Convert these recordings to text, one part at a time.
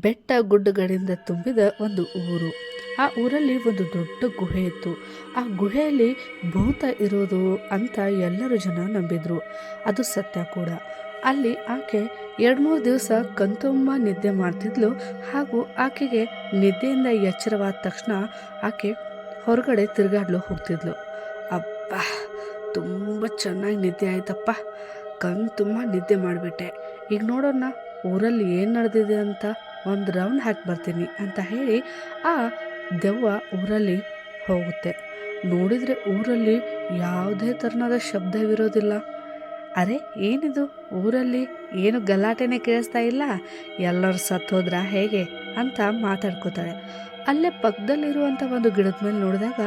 ಬೆಟ್ಟ ಗುಡ್ಡಗಳಿಂದ ತುಂಬಿದ ಒಂದು ಊರು. ಆ ಊರಲ್ಲಿ ಒಂದು ದೊಡ್ಡ ಗುಹೆ ಇತ್ತು. ಆ ಗುಹೆಯಲ್ಲಿ ಭೂತ ಇರೋದು ಅಂತ ಎಲ್ಲರೂ ಜನ ನಂಬಿದ್ರು. ಅದು ಸತ್ಯ ಕೂಡ. ಅಲ್ಲಿ ಆಕೆ ಎರಡು ಮೂರು ದಿವಸ ಕಣ್ತುಂಬ ನಿದ್ದೆ ಮಾಡ್ತಿದ್ಲು ಹಾಗೂ ಆಕೆಗೆ ನಿದ್ದೆಯಿಂದ ಎಚ್ಚರವಾದ ತಕ್ಷಣ ಆಕೆ ಹೊರಗಡೆ ತಿರುಗಾಡ್ಲು ಹೋಗ್ತಿದ್ಲು. ಅಪ್ಪ ತುಂಬ ಚೆನ್ನಾಗಿ ನಿದ್ದೆ ಆಯ್ತಪ್ಪ. ಕಣ್ ತುಂಬ ನಿದ್ದೆ ಮಾಡಿಬಿಟ್ಟೆ. ಈಗ ನೋಡೋಣ, ಊರಲ್ಲಿ ಏನು ನಡೆದಿದೆ ಅಂತ? ಒಂದು ರೌಂಡ್ ಹಾಕಿ ಬರ್ತೀನಿ ಅಂತ ಹೇಳಿ ಆ ದೆವ್ವ ಊರಲ್ಲಿ ಹೋಗುತ್ತೆ. ನೋಡಿದರೆ ಊರಲ್ಲಿ ಯಾವುದೇ ಥರನಾದ ಶಬ್ದವಿರೋದಿಲ್ಲ. ಅರೆ, ಏನಿದು? ಊರಲ್ಲಿ ಏನು ಗಲಾಟೆನೇ ಕೇಳಿಸ್ತಾ ಇಲ್ಲ? ಎಲ್ಲರೂ ಸತ್ತೋದ್ರ ಹೇಗೆ ಅಂತ ಮಾತಾಡ್ಕೋತಾಳೆ ಅಲ್ಲೇ ಪಕ್ಕದಲ್ಲಿರುವಂಥ ಒಂದು ಗಿಡದ ಮೇಲೆ ನೋಡಿದಾಗ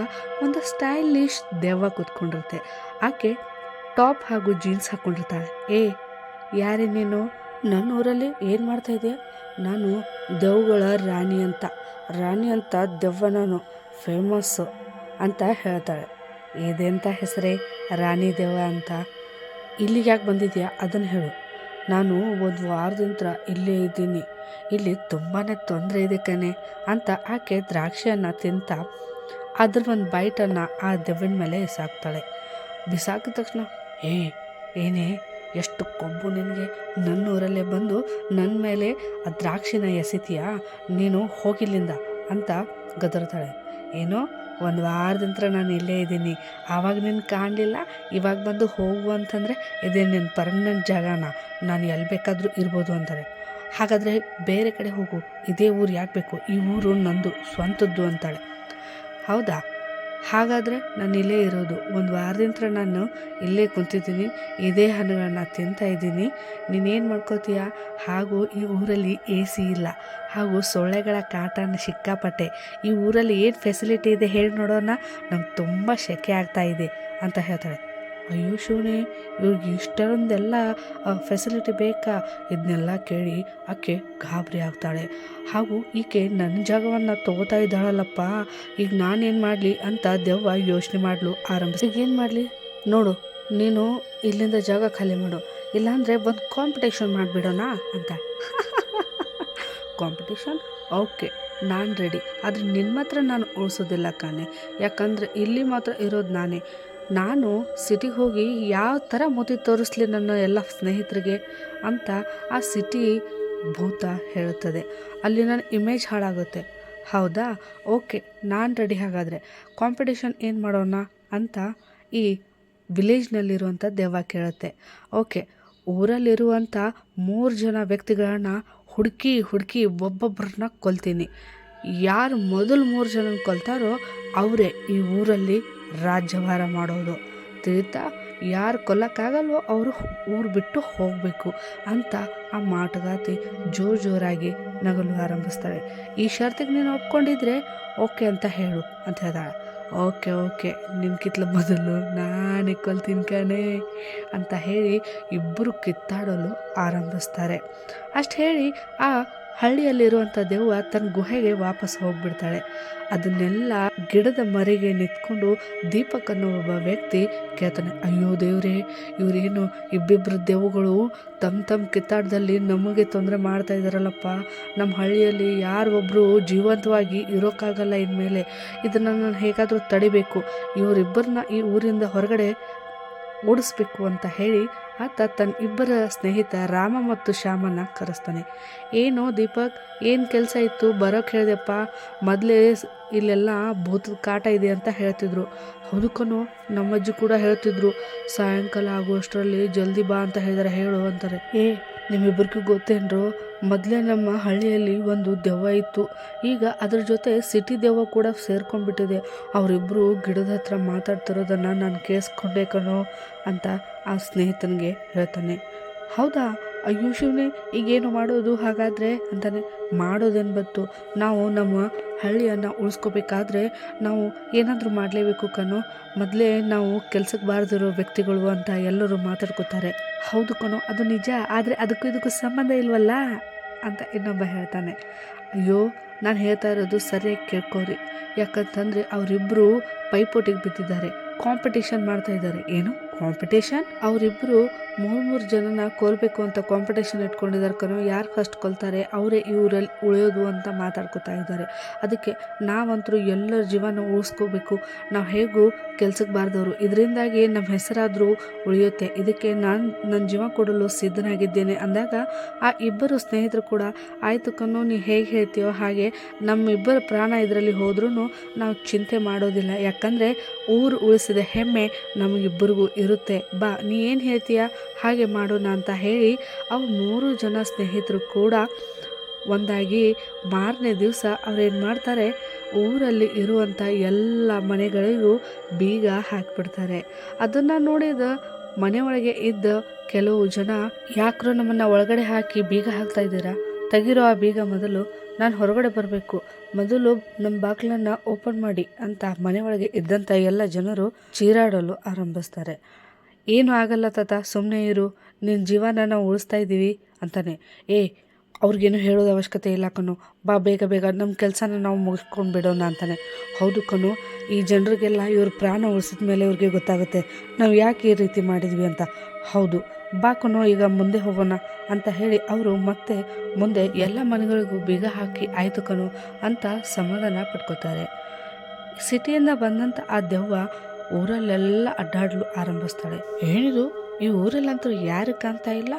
ಒಂದು ಸ್ಟೈಲಿಶ್ ದೆವ್ವ ಕೂತ್ಕೊಂಡಿರುತ್ತೆ. ಆಕೆ ಟಾಪ್ ಹಾಗೂ ಜೀನ್ಸ್ ಹಾಕ್ಕೊಂಡಿರ್ತಾಳೆ ಏ, ಯಾರೇ ನೀನು? ನನ್ನ ಊರಲ್ಲಿ ಏನು ಮಾಡ್ತಾ ಇದೆಯಾ? ನಾನು ದೆವ್ಗಳ ರಾಣಿ ಅಂತ. ರಾಣಿ ಅಂತ ದೆವ್ವ ನಾನು ಫೇಮಸ್ಸು ಅಂತ ಹೇಳ್ತಾಳೆ ಇದೆಂಥ ಹೆಸರೇ ರಾಣಿ ದೆವ್ವ ಅಂತ. ಇಲ್ಲಿಗೆ ಯಾಕೆ ಬಂದಿದೆಯಾ? ಅದನ್ನು ಹೇಳು. ನಾನು ಒಂದು ವಾರದಿಂದ ಇಲ್ಲೇ ಇದ್ದೀನಿ. ಇಲ್ಲಿ ತುಂಬಾ ತೊಂದರೆ ಇದೆ ಕಣೆ ಅಂತ ಆಕೆ ದ್ರಾಕ್ಷಿಯನ್ನು ತಿಂತ ಅದ್ರ ಒಂದು ಬೈಟನ್ನು ಆ ದೆವ್ವಿನ ಮೇಲೆ ಬಿಸಾಕ್ತಾಳೆ ಬಿಸಾಕಿದ ತಕ್ಷಣ, ಏ, ಏನೇ? ಎಷ್ಟು ಕೊಬ್ಬು ನಿನಗೆ? ನನ್ನ ಊರಲ್ಲೇ ಬಂದು ನನ್ನ ಮೇಲೆ ಆ ದ್ರಾಕ್ಷಿನ ಎಸಿತೀಯಾ? ನೀನು ಹೋಗಿಲ್ಲಿಂದ ಅಂತ ಗದರ್ತಾಳೆ. ಏನೋ ಒಂದು ವಾರದಂತ್ರ ನಾನು ಇಲ್ಲೇ ಇದ್ದೀನಿ. ಆವಾಗ ನಿನ್ನ ಕಾಣಲಿಲ್ಲ, ಇವಾಗ ಬಂದು ಹೋಗು ಅಂತಂದರೆ ಇದೇ ನಿನ್ನ ಪರ್ಮನೆಂಟ್ ಜಾಗನ. ನಾನು ಎಲ್ಲಿ ಬೇಕಾದರೂ ಇರ್ಬೋದು ಅಂತಾರೆ. ಹಾಗಾದರೆ ಬೇರೆ ಕಡೆ ಹೋಗು. ಇದೇ ಊರು ಯಾಕೆ ಬೇಕು? ಈ ಊರು ನಂದು ಸ್ವಂತದ್ದು ಅಂತಾಳೆ. ಹೌದಾ? ಹಾಗಾದರೆ ನಾನು ಇಲ್ಲೇ ಇರೋದು. ಒಂದು ವಾರದಿಂದ ನಾನು ಇಲ್ಲೇ ಕುಂತಿದ್ದೀನಿ. ಇದೇ ಹಣ್ಣುಗಳನ್ನ ತಿಂತಾ ಇದ್ದೀನಿ. ನೀನೇನು ಮಾಡ್ಕೋತೀಯ? ಹಾಗೂ ಈ ಊರಲ್ಲಿ ಎ ಸಿ ಇಲ್ಲ. ಹಾಗೂ ಸೊಳ್ಳೆಗಳ ಕಾಟನ ಸಿಕ್ಕಾಪಟ್ಟೆ. ಈ ಊರಲ್ಲಿ ಏನು ಫೆಸಿಲಿಟಿ ಇದೆ ಹೇಳಿ ನೋಡೋಣ. ನಂಗೆ ತುಂಬ ಶೆಕೆ ಆಗ್ತಾ ಇದೆ ಅಂತ ಹೇಳ್ತಾಳೆ. ಅಯ್ಯೋ ಶಿವನೇ, ಇವ್ರಿಗೆ ಇಷ್ಟೊಂದೆಲ್ಲ ಫೆಸಿಲಿಟಿ ಬೇಕಾ? ಇದನ್ನೆಲ್ಲ ಕೇಳಿ ಆಕೆ ಗಾಬರಿ ಆಗ್ತಾಳೆ. ಹಾಗೂ ಈಕೆ ನನ್ನ ಜಾಗವನ್ನು ತಗೋತಾ ಇದ್ದಾಳಲ್ಲಪ್ಪ, ಈಗ ನಾನೇನು ಮಾಡಲಿ ಅಂತ ದೆವ್ವ ಯೋಚನೆ ಮಾಡಲು, ಆರಂಭಿಸಿ ಈಗ ಏನು ಮಾಡಲಿ? ನೋಡು, ನೀನು ಇಲ್ಲಿಂದ ಜಾಗ ಖಾಲಿ ಮಾಡು, ಇಲ್ಲಾಂದರೆ ಒಂದು ಕಾಂಪಿಟೇಷನ್ ಮಾಡಿಬಿಡೋಣ ಅಂತ. ಕಾಂಪಿಟೇಷನ್ ಓಕೆ, ನಾನು ರೆಡಿ ಆದರೆ ನಿನ್ನ ಮಾತ್ರ ನಾನು ಉಳಿಸೋದಿಲ್ಲ ಕಾಣೆ. ಯಾಕಂದರೆ ಇಲ್ಲಿ ಮಾತ್ರ ಇರೋದು ನಾನೇ. ನಾನು ಸಿಟಿಗೆ ಹೋಗಿ ಯಾವ ಥರ ಮೋದಿ ತೋರಿಸ್ಲಿ ನನ್ನ ಎಲ್ಲ ಸ್ನೇಹಿತರಿಗೆ ಅಂತ ಆ ಸಿಟಿ ಭೂತ ಹೇಳುತ್ತದೆ. ಅಲ್ಲಿ ನನ್ನ ಇಮೇಜ್ ಹಾಳಾಗುತ್ತೆ. ಹೌದಾ? ಓಕೆ, ನಾನು ರೆಡಿ ಹಾಗಾದರೆ. ಕಾಂಪಿಟೇಷನ್ ಏನು ಮಾಡೋಣ ಅಂತ ಈ ವಿಲೇಜ್ನಲ್ಲಿರುವಂಥ ದೆವ್ವ ಕೇಳುತ್ತೆ. ಓಕೆ ಊರಲ್ಲಿರುವಂಥ ಮೂರು ಜನ ವ್ಯಕ್ತಿಗಳನ್ನ ಹುಡುಕಿ ಹುಡುಕಿ ಒಬ್ಬೊಬ್ಬರನ್ನ ಕೊಲ್ತೀನಿ. ಯಾರು ಮೊದಲು ಮೂರು ಜನ ಕೊಲ್ತಾರೋ ಅವರೇ ಈ ಊರಲ್ಲಿ ರಾಜ್ಯಭಾರ ಮಾಡೋದು. ತಿಳಿತಾ ಯಾರು ಕೊಲ್ಲಕ್ಕಾಗಲ್ವೋ ಅವರು ಊರು ಬಿಟ್ಟು ಹೋಗಬೇಕು ಅಂತ ಆ ಮಾಟುಗಾತಿ ಜೋರು ಜೋರಾಗಿ ನಗಲು ಆರಂಭಿಸ್ತಾಳೆ ಈ ಷರ್ತಿಗೆ ನೀನು ಒಪ್ಕೊಂಡಿದ್ರೆ ಓಕೆ ಅಂತ ಹೇಳು ಅಂತ ಹೇಳ್ದಾಳೆ ಓಕೆ ಓಕೆ ನಿನ್ನ ಕಿತ್ಲ ಬದಲು ನಾನೇ ಕೊಲ್ತೀನಿ ಕಣೆ ಅಂತ ಹೇಳಿ ಇಬ್ಬರು ಕಿತ್ತಾಡಲು ಆರಂಭಿಸ್ತಾರೆ. ಅಷ್ಟು ಹೇಳಿ ಆ ಹಳ್ಳಿಯಲ್ಲಿರುವಂಥ ದೆವ್ವ ತನ್ನ ಗುಹೆಗೆ ವಾಪಸ್ ಹೋಗ್ಬಿಡ್ತಾಳೆ. ಅದನ್ನೆಲ್ಲ ಗಿಡದ ಮರಿಗೆ ನಿಂತ್ಕೊಂಡು ದೀಪಕ್ ಅನ್ನೋ ಒಬ್ಬ ವ್ಯಕ್ತಿ ಕೇಳ್ತಾನೆ, ಅಯ್ಯೋ ದೇವ್ರೇ, ಇವರೇನು ಇಬ್ಬಿಬ್ಬರು ದೆವ್ವಗಳು? ತಮ್ಮ ತಮ್ಮ ಕಿತ್ತಾಟದಲ್ಲಿ ನಮಗೆ ತೊಂದರೆ ಮಾಡ್ತಾ ಇದ್ದಾರಲ್ಲಪ್ಪ ನಮ್ಮ ಹಳ್ಳಿಯಲ್ಲಿ ಯಾರೊಬ್ಬರು ಜೀವಂತವಾಗಿ ಇರೋಕ್ಕಾಗಲ್ಲ ಇನ್ಮೇಲೆ. ಇದನ್ನು ನಾನು ಹೇಗಾದರೂ ತಡಿಬೇಕು. ಇವರಿಬ್ಬರನ್ನ ಈ ಊರಿಂದ ಹೊರಗಡೆ ಓಡಿಸ್ಬೇಕು ಅಂತ ಹೇಳಿ ಆತ ತನ್ನ ಇಬ್ಬರ ಸ್ನೇಹಿತ ರಾಮ ಮತ್ತು ಶ್ಯಾಮನ ಕರೆಸ್ತಾನೆ. ಏನು ದೀಪಕ್, ಏನು ಕೆಲಸ ಇತ್ತು? ಬರೋಕ್ಕೆ ಹೇಳಿದೆಪ್ಪ. ಮೊದಲೇ ಇಲ್ಲೆಲ್ಲ ಭೂತದ ಕಾಟ ಇದೆ ಅಂತ ಹೇಳ್ತಿದ್ರು. ಅದಕ್ಕೂ ನಮ್ಮಜ್ಜಿ ಕೂಡ ಹೇಳ್ತಿದ್ರು. ಸಾಯಂಕಾಲ ಆಗುವಷ್ಟರಲ್ಲಿ ಜಲ್ದಿ ಬಾ ಅಂತ ಹೇಳಿದಾರೆ, ಹೇಳು ಅಂತಾರೆ. ಏ, ನಿಮ್ಮಿಬ್ಬರಿಗೂ ಗೊತ್ತೇನ್ರು? ಮೊದಲೇ ನಮ್ಮ ಹಳ್ಳಿಯಲ್ಲಿ ಒಂದು ದೆವ್ವ ಇತ್ತು. ಈಗ ಅದ್ರ ಜೊತೆ ಸಿಟಿ ದೆವ್ವ ಕೂಡ ಸೇರ್ಕೊಂಡ್ಬಿಟ್ಟಿದೆ. ಅವರಿಬ್ಬರು ಗಿಡದ ಹತ್ರ ಮಾತಾಡ್ತಿರೋದನ್ನು ನಾನು ಕೇಳಿಸ್ಕೊಂಡೆ ಕಣೋ ಅಂತ ಆ ಸ್ನೇಹಿತನಿಗೆ ಹೇಳ್ತಾನೆ. ಹೌದಾ? ಅಯ್ಯೋ ಶಿವನೇ, ಈಗೇನು ಮಾಡೋದು? ಹಾಗಾದರೆ ಅಂತಾನೆ, ಮಾಡೋದೇನು ಬಂತು ನಾವು ನಮ್ಮ ಹಳ್ಳಿಯನ್ನು ಉಳಿಸ್ಕೋಬೇಕಾದ್ರೆ ನಾವು ಏನಾದರೂ ಮಾಡಲೇಬೇಕು ಕಣೋ. ಮೊದಲೇ ನಾವು ಕೆಲ್ಸಕ್ಕೆ ಬಾರದಿರೋ ವ್ಯಕ್ತಿಗಳು ಅಂತ ಎಲ್ಲರೂ ಮಾತಾಡ್ಕೋತಾರೆ. ಹೌದು ಕಣೋ, ಅದು ನಿಜ. ಆದರೆ ಅದಕ್ಕೂ ಇದಕ್ಕೂ ಸಂಬಂಧ ಇಲ್ವಲ್ಲ? ಅಂತ ಇನ್ನೊಬ್ಬ ಹೇಳ್ತಾನೆ. ಅಯ್ಯೋ, ನಾನು ಹೇಳ್ತಾ ಇರೋದು ಸರಿಯಾಗಿ ಕೇಳ್ಕೋರಿ. ಯಾಕಂತಂದರೆ ಅವರಿಬ್ಬರು ಪೈಪೋಟಿಗೆ ಬಿದ್ದಿದ್ದಾರೆ. ಕಾಂಪಿಟೇಷನ್ ಮಾಡ್ತಾ ಇದ್ದಾರೆ. ಏನು? ಕಾಂಪಿಟೇಷನ್ ಅವರಿಬ್ಬರು ಮೂರು ಮೂರು ಜನನ ಕೊಲ್ಬೇಕು ಅಂತ ಕಾಂಪಿಟೇಷನ್ ಇಟ್ಕೊಂಡಿದ್ದಾರೆ ಕಣೋ. ಯಾರು ಫಸ್ಟ್ ಕೊಲ್ತಾರೆ? ಅವರೇ ಇವರಲ್ಲಿ ಉಳಿಯೋದು ಅಂತ ಮಾತಾಡ್ಕೊತಾ ಇದ್ದಾರೆ. ಅದಕ್ಕೆ ನಾವಂತರೂ ಎಲ್ಲರ ಜೀವನ ಉಳಿಸ್ಕೋಬೇಕು. ನಾವು ಹೇಗೂ ಕೆಲ್ಸಕ್ಕೆ ಬಾರ್ದವರು. ಇದರಿಂದಾಗಿ ನಮ್ಮ ಹೆಸರಾದರೂ ಉಳಿಯುತ್ತೆ. ಇದಕ್ಕೆ ನಾನು ನನ್ನ ಜೀವ ಕೊಡಲು ಸಿದ್ಧನಾಗಿದ್ದೇನೆ ಅಂದಾಗ ಆ ಇಬ್ಬರು ಸ್ನೇಹಿತರು ಕೂಡ, ಆಯಿತು ಕಣ್ಣು ನೀ ಹೇಗೆ ಹೇಳ್ತೀಯೋ ಹಾಗೆ ನಮ್ಮಿಬ್ಬರ ಪ್ರಾಣ ಇದರಲ್ಲಿ ಹೋದ್ರೂ ನಾವು ಚಿಂತೆ ಮಾಡೋದಿಲ್ಲ. ಯಾಕಂದರೆ ಊರು ಉಳಿಸಿದ ಹೆಮ್ಮೆ ನಮಗಿಬ್ಬರಿಗೂ ಇರುತ್ತೆ. ಬಾ, ನೀ ಏನು ಹೇಳ್ತೀಯ? ಹಾಗೆ ಮಾಡೋಣ ಅಂತ ಹೇಳಿ ಅವು ಮೂರು ಜನ ಸ್ನೇಹಿತರು ಕೂಡ ಒಂದಾಗಿ ಮಾರನೇ ದಿವಸ ಅವ್ರೇನು ಮಾಡ್ತಾರೆ, ಊರಲ್ಲಿ ಇರುವಂಥ ಎಲ್ಲ ಮನೆಗಳಿಗೂ ಬೀಗ ಹಾಕಿಬಿಡ್ತಾರೆ. ಅದನ್ನು ನೋಡಿದ ಮನೆ ಒಳಗೆ ಇದ್ದ ಕೆಲವು ಜನ, ಯಾಕ್ರೋ ನಮ್ಮನ್ನು ಒಳಗಡೆ ಹಾಕಿ ಬೀಗ ಹಾಕ್ತಾ ಇದ್ದೀರಾ? ತೆಗಿರೋ ಆ ಬೀಗ ಮೊದಲು ನಾನು ಹೊರಗಡೆ ಬರಬೇಕು. ಮೊದಲು ನಮ್ಮ ಬಾಗಿಲನ್ನು ಓಪನ್ ಮಾಡಿ ಅಂತ ಮನೆ ಒಳಗೆ ಇದ್ದಂಥ ಎಲ್ಲ ಜನರು ಚೀರಾಡಲು ಆರಂಭಿಸ್ತಾರೆ. ಏನು ಆಗಲ್ಲ ತಾತ ಸುಮ್ಮನೆ ಇರು. ನಿನ್ನ ಜೀವನ ನಾವು ಉಳಿಸ್ತಾ ಇದ್ದೀವಿ ಅಂತಾನೆ. ಏ, ಅವ್ರಿಗೇನು ಹೇಳೋದು ಅವಶ್ಯಕತೆ ಇಲ್ಲ ಕಣು. ಬಾ, ಬೇಗ ಬೇಗ. ನಮ್ಮ ಕೆಲಸನ ನಾವು ಮುಗಿಸ್ಕೊಂಡು ಬಿಡೋಣ ಅಂತಾನೆ. ಹೌದು ಕಣು. ಈ ಜನರಿಗೆಲ್ಲ ಇವ್ರ ಪ್ರಾಣ ಉಳಿಸಿದ ಮೇಲೆ ಇವ್ರಿಗೆ ಗೊತ್ತಾಗುತ್ತೆ. ನಾವು ಯಾಕೆ ಈ ರೀತಿ ಮಾಡಿದ್ವಿ ಅಂತ. ಹೌದು. ಬಾ ಕಣೋ ಈಗ ಮುಂದೆ ಹೋಗೋಣ ಅಂತ ಹೇಳಿ ಅವರು ಮತ್ತೆ ಮುಂದೆ ಎಲ್ಲ ಮನೆಗಳಿಗೂ ಬೀಗ ಹಾಕಿ ಆಯ್ತು ಅಂತ ಸಮಾಧಾನ ಪಡ್ಕೋತಾರೆ ಸಿಟಿಯಿಂದ ಬಂದಂಥ ಆ ದೆವ್ವ ಊರಲ್ಲೆಲ್ಲ ಅಡ್ಡಾಡಲು ಆರಂಭಿಸ್ತಾಳೆ. ಏನಿದು, ಈ ಊರಲ್ಲಂತೂ ಯಾರು ಕಾಣ್ತಾ ಇಲ್ಲ?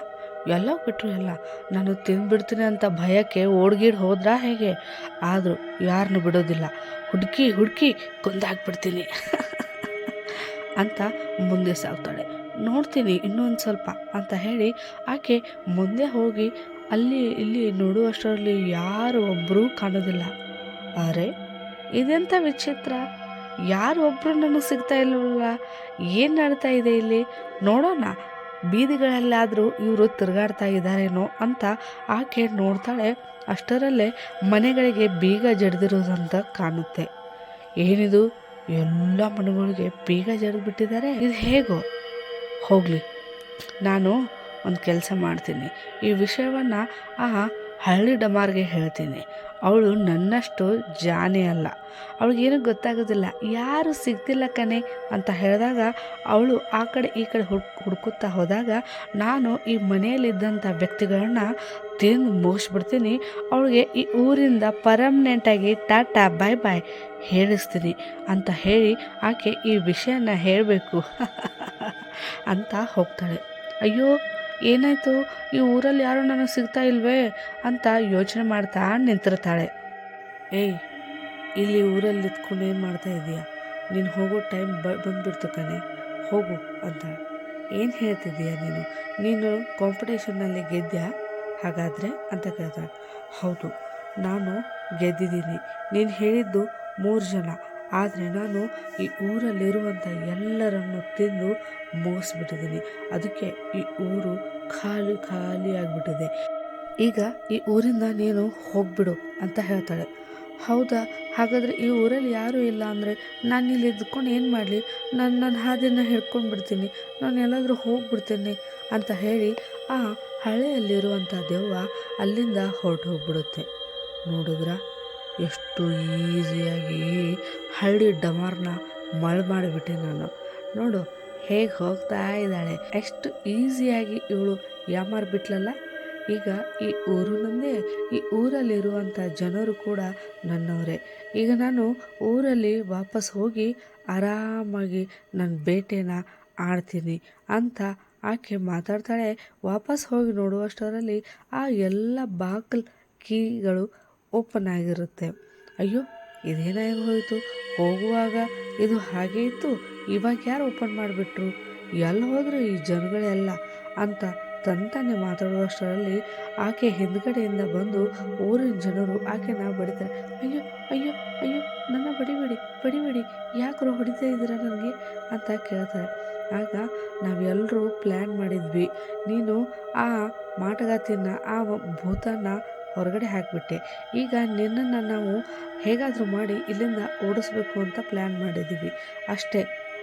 ಎಲ್ಲ ಬಿಟ್ಟರು ಎಲ್ಲ. ನಾನು ತಿಂದ್ಬಿಡ್ತೀನಿ ಅಂತ ಭಯಕ್ಕೆ ಓಡ್ಗೀಡ್ ಹೋದ್ರಾ ಹೇಗೆ? ಆದರೂ ಯಾರನ್ನು ಬಿಡೋದಿಲ್ಲ. ಹುಡುಕಿ ಹುಡುಕಿ ಕೊಂದಾಕ್ಬಿಡ್ತೀನಿ ಅಂತ ಮುಂದೆ ಸಾಗ್ತಾಳೆ ನೋಡ್ತೀನಿ ಇನ್ನೊಂದು ಸ್ವಲ್ಪ ಅಂತ ಹೇಳಿ ಆಕೆ ಮುಂದೆ ಹೋಗಿ ಅಲ್ಲಿ ಇಲ್ಲಿ ನೋಡುವಷ್ಟರಲ್ಲಿ ಯಾರು ಒಬ್ಬರೂ ಕಾಣೋದಿಲ್ಲ. ಅರೆ ಇದೆಂಥ ವಿಚಿತ್ರ? ಯಾರು ಒಬ್ಬರು ನನಗೆ ಸಿಗ್ತಾ ಇಲ್ವಲ್ಲ ಏನು ನಡ್ತಾ ಇದೆ ಇಲ್ಲಿ? ನೋಡೋಣ. ಬೀದಿಗಳಲ್ಲಾದರೂ ಇವರು ತಿರುಗಾಡ್ತಾ ಇದ್ದಾರೇನೋ ಅಂತ ಆಕೆ ನೋಡ್ತಾಳೆ. ಅಷ್ಟರಲ್ಲೇ ಮನೆಗಳಿಗೆ ಬೀಗ ಜಡ್ದಿರೋದಂತ ಕಾಣುತ್ತೆ. ಏನಿದು? ಎಲ್ಲ ಮನೆಗಳಿಗೆ ಬೀಗ ಜಡ್ದು ಬಿಟ್ಟಿದ್ದಾರೆ ಇದು ಹೇಗೋ? ಹೋಗಲಿ. ನಾನು ಒಂದು ಕೆಲಸ ಮಾಡ್ತೀನಿ. ಈ ವಿಷಯವನ್ನು ಆ ಹಳ್ಳಿ ಡಮಾರ್ಗೆ ಹೇಳ್ತೀನಿ. ಅವಳು ನನ್ನಷ್ಟು ಜಾನೆ ಅಲ್ಲ. ಅವಳಿಗೇನು ಗೊತ್ತಾಗೋದಿಲ್ಲ. ಯಾರು ಸಿಗ್ತಿಲ್ಲ ಕಣೆ ಅಂತ ಹೇಳಿದಾಗ ಅವಳು ಆ ಕಡೆ ಈ ಕಡೆ ಹುಡ್, ಹುಡ್ಕುತ್ತಾ ಹೋದಾಗ ನಾನು ಈ ಮನೆಯಲ್ಲಿದ್ದಂಥ ವ್ಯಕ್ತಿಗಳನ್ನ ತಿಂದು ಮುಗಿಸ್ಬಿಡ್ತೀನಿ. ಅವಳಿಗೆ ಈ ಊರಿಂದ ಪರ್ಮನೆಂಟಾಗಿ ಟಾಟಾ ಬಾಯ್ ಬಾಯ್ ಹೇಳಿಸ್ತೀನಿ ಅಂತ ಹೇಳಿ ಆಕೆ ಈ ವಿಷಯನ ಹೇಳಬೇಕು ಅಂತ ಹೋಗ್ತಾಳೆ. ಅಯ್ಯೋ ಏನಾಯಿತು? ಈ ಊರಲ್ಲಿ ಯಾರೂ ನನಗೆ ಸಿಗ್ತಾ ಇಲ್ವೇ? ಅಂತ ಯೋಚನೆ ಮಾಡ್ತಾ ನಿಂತಿರ್ತಾಳೆ. ಏಯ್, ಇಲ್ಲಿ ಊರಲ್ಲಿ ನಿಂತ್ಕೊಂಡು ಏನು ಮಾಡ್ತಾ ಇದೀಯಾ? ನೀನು ಹೋಗೋ ಟೈಮ್ ಬ ಬಂದ್ಬಿಡ್ತು ಕಣೆ. ಹೋಗು ಅಂತ. ಏನು ಹೇಳ್ತಿದ್ದೀಯ ನೀನು? ನೀನು ಕಾಂಪಿಟೇಷನ್ನಲ್ಲಿ ಗೆದ್ದ್ಯಾ ಹಾಗಾದರೆ ಅಂತ ಕೇಳ್ತಾಳೆ. ಹೌದು, ನಾನು ಗೆದ್ದಿದ್ದೀನಿ. ನೀನು ಹೇಳಿದ್ದು ಮೂರು ಜನ. ಆದರೆ ನಾನು ಈ ಊರಲ್ಲಿರುವಂಥ ಎಲ್ಲರನ್ನು ತಿಂದು ಮುಗಿಸ್ಬಿಟ್ಟಿದ್ದೀನಿ. ಅದಕ್ಕೆ ಈ ಊರು ಖಾಲಿ ಖಾಲಿ ಆಗಿಬಿಟ್ಟಿದೆ. ಈಗ ಈ ಊರಿಂದ ನೀನು ಹೋಗ್ಬಿಡು ಅಂತ ಹೇಳ್ತಾಳೆ. ಹೌದಾ? ಹಾಗಾದರೆ ಈ ಊರಲ್ಲಿ ಯಾರೂ ಇಲ್ಲ ಅಂದರೆ ನಾನು ಇಲ್ಲಿ ಇದ್ಕೊಂಡು ಏನು ಮಾಡಲಿ? ನಾನು ನನ್ನ ಹಾದಿನ ಹಿಡ್ಕೊಂಡು ಬಿಡ್ತೀನಿ ನಾನು ಎಲ್ಲಾದರೂ ಹೋಗ್ಬಿಡ್ತೀನಿ ಅಂತ ಹೇಳಿ ಆ ಹಳೆಯಲ್ಲಿರುವಂಥ ದೆವ್ವ ಅಲ್ಲಿಂದ ಹೊರಟು ಹೋಗ್ಬಿಡುತ್ತೆ ನೋಡಿದ್ರ? ಎಷ್ಟು ಈಸಿಯಾಗಿ ಹಳ್ಳಿ ಡಮಾರ್ನ ಮಳ್ ಮಾಡಿಬಿಟ್ಟೆ ನಾನು. ನೋಡು, ಹೇಗೆ ಹೋಗ್ತಾ ಇದ್ದಾಳೆ. ಎಷ್ಟು ಈಸಿಯಾಗಿ ಇವಳು ಯಾಮಾರ್ಬಿಟ್ಲಲ್ಲ ಈಗ ಈ ಊರಿನಂದೇ ಈ ಊರಲ್ಲಿರುವಂಥ ಜನರು ಕೂಡ ನನ್ನವರೇ. ಈಗ ನಾನು ಊರಲ್ಲಿ ವಾಪಸ್ ಹೋಗಿ ಆರಾಮಾಗಿ ನನ್ನ ಬೇಟೆನ ಆಡ್ತೀನಿ ಅಂತ ಆಕೆ ಮಾತಾಡ್ತಾಳೆ. ವಾಪಸ್ ಹೋಗಿ ನೋಡುವಷ್ಟರಲ್ಲಿ ಆ ಎಲ್ಲ ಬಾಕಲ್ ಕೀಗಳು ಓಪನ್ ಆಗಿರುತ್ತೆ. ಅಯ್ಯೋ, ಇದೇನಾಗಿ ಹೋಯಿತು? ಹೋಗುವಾಗ ಇದು ಹಾಗೆ ಇತ್ತು? ಇವಾಗ ಯಾರು ಓಪನ್ ಮಾಡಿಬಿಟ್ರು? ಎಲ್ಲಿ ಹೋದರೂ ಈ ಜನಗಳೆಲ್ಲ ಅಂತ ತಂತಾನೆ ಮಾತಾಡುವಷ್ಟರಲ್ಲಿ ಆಕೆ ಹಿಂದ್ಗಡೆಯಿಂದ ಬಂದು ಊರಿನ ಜನರು ಆಕೆನ ಬಡಿತಾರೆ. ಅಯ್ಯೋ ಅಯ್ಯೋ ಅಯ್ಯೋ, ನನ್ನ ಬಡಿಬೇಡಿ ಬಡಿಬೇಡಿ, ಯಾಕರು ಹೊಡಿತಾ ಇದ್ದೀರಾ ನನಗೆ ಅಂತ ಕೇಳ್ತಾರೆ. ಆಗ ನಾವೆಲ್ಲರೂ ಪ್ಲ್ಯಾನ್ ಮಾಡಿದ್ವಿ. ನೀನು ಆ ಮಾಟಗಾತಿನ ಆ ಭೂತನ ಹೊರಗಡೆ ಹಾಕಿಬಿಟ್ಟೆ. ಈಗ ನಿನ್ನನ್ನು ನಾವು ಹೇಗಾದರೂ ಮಾಡಿ ಇಲ್ಲಿಂದ ಓಡಿಸ್ಬೇಕು ಅಂತ ಪ್ಲ್ಯಾನ್ ಮಾಡಿದ್ದೀವಿ ಅಷ್ಟೇ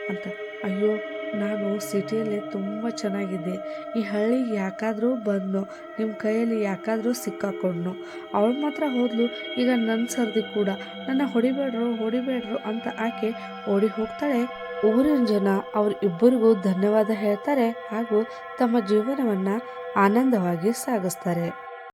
ಅಂತ. ಅಯ್ಯೋ, ನಾನು ಸಿಟಿಯಲ್ಲಿ ತುಂಬ ಚೆನ್ನಾಗಿದ್ದೆ. ಈ ಹಳ್ಳಿಗೆ ಯಾಕಾದರೂ ಬಂದು ನಿಮ್ಮ ಕೈಯಲ್ಲಿ ಯಾಕಾದರೂ ಸಿಕ್ಕಾಕೊಂಡ್ನೋ. ಅವಳು ಮಾತ್ರ ಹೋದ್ಲು, ಈಗ ನನ್ನ ಸರ್ದಿ ಕೂಡ. ನನ್ನ ಹೊಡಿಬೇಡ್ರು ಹೊಡಿಬೇಡ್ರು ಅಂತ ಆಕೆ ಓಡಿ ಹೋಗ್ತಾಳೆ. ಊರಿನ ಜನ ಅವ್ರ ಇಬ್ಬರಿಗೂ ಧನ್ಯವಾದ ಹೇಳ್ತಾರೆ ಹಾಗೂ ತಮ್ಮ ಜೀವನವನ್ನು ಆನಂದವಾಗಿ ಸಾಗಿಸ್ತಾರೆ.